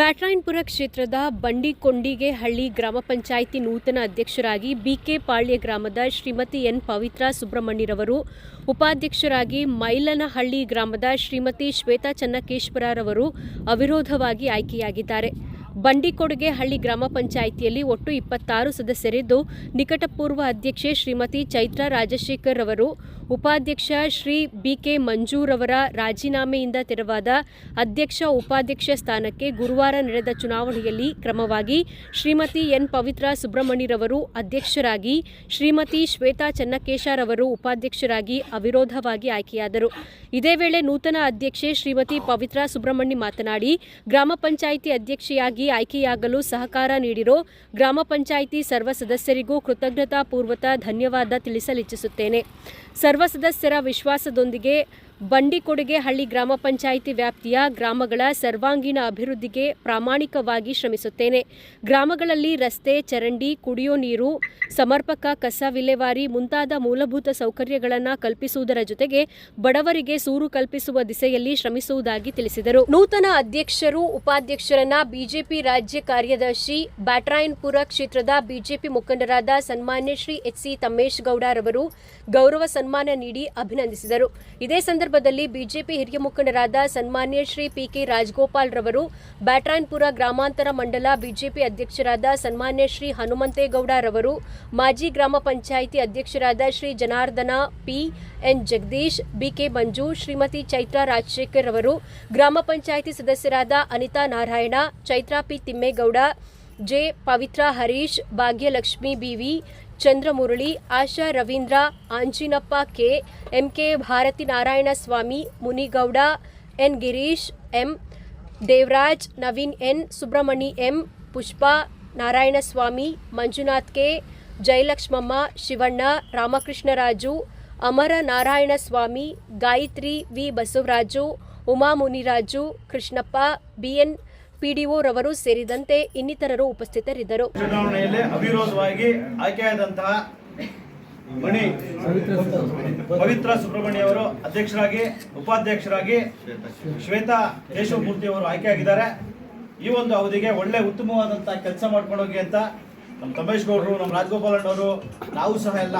ಬ್ಯಾಟ್ರಾಯನ್ಪುರ ಕ್ಷೇತ್ರದ ಬಂಡಿಕೊಂಡಿಗೆ ಹಳ್ಳಿ ಗ್ರಾಮ ಪಂಚಾಯಿತಿ ನೂತನ ಅಧ್ಯಕ್ಷರಾಗಿ ಬಿಕೆ ಪಾಳ್ಯ ಗ್ರಾಮದ ಶ್ರೀಮತಿ ಎನ್ ಪವಿತ್ರ ಸುಬ್ರಹ್ಮಣ್ಯರವರು, ಉಪಾಧ್ಯಕ್ಷರಾಗಿ ಮೈಲನಹಳ್ಳಿ ಗ್ರಾಮದ ಶ್ರೀಮತಿ ಶ್ವೇತಾ ಚನ್ನಕೇಶ್ವರರವರು ಅವಿರೋಧವಾಗಿ ಆಯ್ಕೆಯಾಗಿದ್ದಾರೆ. ಬಂಡಿಕೊಡುಗೆ ಹಳ್ಳಿ ಗ್ರಾಮ ಪಂಚಾಯಿತಿಯಲ್ಲಿ ಒಟ್ಟು ಇಪ್ಪತ್ತಾರು ಸದಸ್ಯರಿದ್ದು, ನಿಕಟಪೂರ್ವ ಅಧ್ಯಕ್ಷೆ ಶ್ರೀಮತಿ ಚೈತ್ರಾ ರಾಜಶೇಖರ್ ಅವರು ಉಪಾಧ್ಯಕ್ಷ ಶ್ರೀ ಬಿ ಕೆ ಮಂಜೂರವರ ರಾಜೀನಾಮೆಯಿಂದ ತೆರವಾದ ಅಧ್ಯಕ್ಷ ಉಪಾಧ್ಯಕ್ಷ ಸ್ಥಾನಕ್ಕೆ ಗುರುವಾರ ನಡೆದ ಚುನಾವಣೆಯಲ್ಲಿ ಕ್ರಮವಾಗಿ ಶ್ರೀಮತಿ ಎನ್ ಪವಿತ್ರ ಸುಬ್ರಹ್ಮಣ್ಯರವರು ಅಧ್ಯಕ್ಷರಾಗಿ, ಶ್ರೀಮತಿ ಶ್ವೇತಾ ಚನ್ನಕೇಶರವರು ಉಪಾಧ್ಯಕ್ಷರಾಗಿ ಅವಿರೋಧವಾಗಿ ಆಯ್ಕೆಯಾದರು. ಇದೇ ವೇಳೆ ನೂತನ ಅಧ್ಯಕ್ಷೆ ಶ್ರೀಮತಿ ಪವಿತ್ರ ಸುಬ್ರಹ್ಮಣ್ಯ ಮಾತನಾಡಿ, ಗ್ರಾಮ ಪಂಚಾಯಿತಿ ಅಧ್ಯಕ್ಷೆಯಾಗಿ ಆಯ್ಕೆಯಾಗಲು ಸಹಕಾರ ನೀಡಿರೋ ಗ್ರಾಮ ಪಂಚಾಯಿತಿ ಸರ್ವ ಸದಸ್ಯರಿಗೂ ಕೃತಜ್ಞತಾ ಪೂರ್ವಕ ಧನ್ಯವಾದ ತಿಳಿಸಲಿಚ್ಛಿಸುತ್ತೇನೆ. ಸರ್ವ ಸದಸ್ಯರ ವಿಶ್ವಾಸದೊಂದಿಗೆ ಬಂಡಿಕೊಡುಗೆ ಹಳ್ಳಿ ಗ್ರಾಮ ಪಂಚಾಯಿತಿ ವ್ಯಾಪ್ತಿಯ ಗ್ರಾಮಗಳ ಸರ್ವಾಂಗೀಣ ಅಭಿವೃದ್ಧಿಗೆ ಪ್ರಾಮಾಣಿಕವಾಗಿ ಶ್ರಮಿಸುತ್ತೇನೆ. ಗ್ರಾಮಗಳಲ್ಲಿ ರಸ್ತೆ, ಚರಂಡಿ, ಕುಡಿಯೋ ನೀರು, ಸಮರ್ಪಕ ಕಸ ವಿಲೇವಾರಿ ಮುಂತಾದ ಮೂಲಭೂತ ಸೌಕರ್ಯಗಳನ್ನು ಕಲ್ಪಿಸುವುದರ ಜೊತೆಗೆ ಬಡವರಿಗೆ ಸೂರು ಕಲ್ಪಿಸುವ ದಿಸೆಯಲ್ಲಿ ಶ್ರಮಿಸುವುದಾಗಿ ತಿಳಿಸಿದರು. ನೂತನ ಅಧ್ಯಕ್ಷರು, ಉಪಾಧ್ಯಕ್ಷರನ್ನ ಬಿಜೆಪಿ ರಾಜ್ಯ ಕಾರ್ಯದರ್ಶಿ ಬ್ಯಾಟ್ರಾಯನ್ಪುರ ಕ್ಷೇತ್ರದ ಬಿಜೆಪಿ ಮುಖಂಡರಾದ ಸನ್ಮಾನ್ಯ ಶ್ರೀ ಎಚ್ ಸಿ ತಮ್ಮೇಶ್ ಗೌಡರವರು ಗೌರವ ಸನ್ಮಾನ ನೀಡಿ ಅಭಿನಂದಿಸಿದರು. ಇದೇ ಸಂದರ್ಭದಲ್ಲಿ ಬಿಜೆಪಿ ಹಿರಿಯ ಮುಖಂಡರಾದ ಸನ್ಮಾನ್ಯ ಶ್ರೀ ಪಿಕೆ ರಾಜಗೋಪಾಲ್ ರವರು ಬ್ಯಾಟ್ರಾಯನ್ಪುರ ಗ್ರಾಮಾಂತರ ಮಂಡಲ ಬಿಜೆಪಿ ಅಧ್ಯಕ್ಷರಾದ ಸನ್ಮಾನ್ಯ ಶ್ರೀ ಹನುಮಂತೇಗೌಡ ರವರು, ಮಾಜಿ ಗ್ರಾಮ ಪಂಚಾಯಿತಿ ಅಧ್ಯಕ್ಷರಾದ Shri Janardhan, P N Jagadish, B K Manju, Shrimati Chaitra Rajashekar ರವರು, ಗ್ರಾಮ ಪಂಚಾಯಿತಿ ಸದಸ್ಯರಾದ Anitha Narayan, Chaitra P Thimmegowda, J Pavithra Harish, Bhagyalakshmi B V Chandramurali, Asha Ravindra, Anjinappa K, M K Bharathi Narayana Swamy, Munigowda, N Girish, M Devaraj, Naveen N Subramani, M Pushpa Narayanaswamy Manjunath K, Jayalakshmamma, Shivanna, Ramakrishnaraju, Amara Narayanaswamy Gayathri V Basavaraju, Uma Muniraju, Krishnappa B N PDO ರವರು ಸೇರಿದಂತೆ ಇನ್ನಿತರರು ಉಪಸ್ಥಿತರಿದ್ದರು. ಚುನಾವಣೆಯಲ್ಲಿ ಅವಿರೋಧವಾಗಿ ಆಯ್ಕೆಯಾದಂತಹ ಮಣಿ ಪವಿತ್ರ ಸುಬ್ರಹ್ಮಣ್ಯ ಅವರು ಅಧ್ಯಕ್ಷರಾಗಿ, ಉಪಾಧ್ಯಕ್ಷರಾಗಿ ಶ್ವೇತಾ ಕೇಶವಮೂರ್ತಿ ಅವರು ಆಯ್ಕೆಯಾಗಿದ್ದಾರೆ. ಈ ಒಂದು ಅವಧಿಗೆ ಒಳ್ಳೆ ಉತ್ತಮವಾದಂತಹ ಕೆಲಸ ಮಾಡ್ಕೊಂಡೋಗಿ ಅಂತ ನಮ್ಮ ತಮೇಶ್ ಗೌಡರು, ನಮ್ಮ ರಾಜಗೋಪಾಲಣ್ಣವರು ನಾವು ಸಹ ಎಲ್ಲ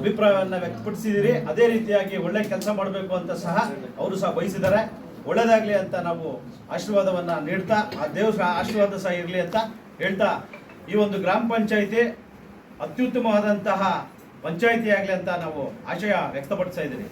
ಅಭಿಪ್ರಾಯವನ್ನು ವ್ಯಕ್ತಪಡಿಸಿದ್ದೀರಿ. ಅದೇ ರೀತಿಯಾಗಿ ಒಳ್ಳೆ ಕೆಲಸ ಮಾಡಬೇಕು ಅಂತ ಸಹ ಅವರು ಸಹ ಬಯಸಿದ್ದಾರೆ. ಒಳ್ಳೇದಾಗಲಿ ಅಂತ ನಾವು ಆಶೀರ್ವಾದವನ್ನು ನೀಡ್ತಾ, ಆ ದೇವ್ರ ಆಶೀರ್ವಾದ ಸಹ ಇರಲಿ ಅಂತ ಹೇಳ್ತಾ, ಈ ಒಂದು ಗ್ರಾಮ ಪಂಚಾಯಿತಿ ಅತ್ಯುತ್ತಮವಾದಂತಹ ಪಂಚಾಯಿತಿ ಆಗಲಿ ಅಂತ ನಾವು ಆಶಯ ವ್ಯಕ್ತಪಡಿಸ್ತಾ ಇದ್ದೀವಿ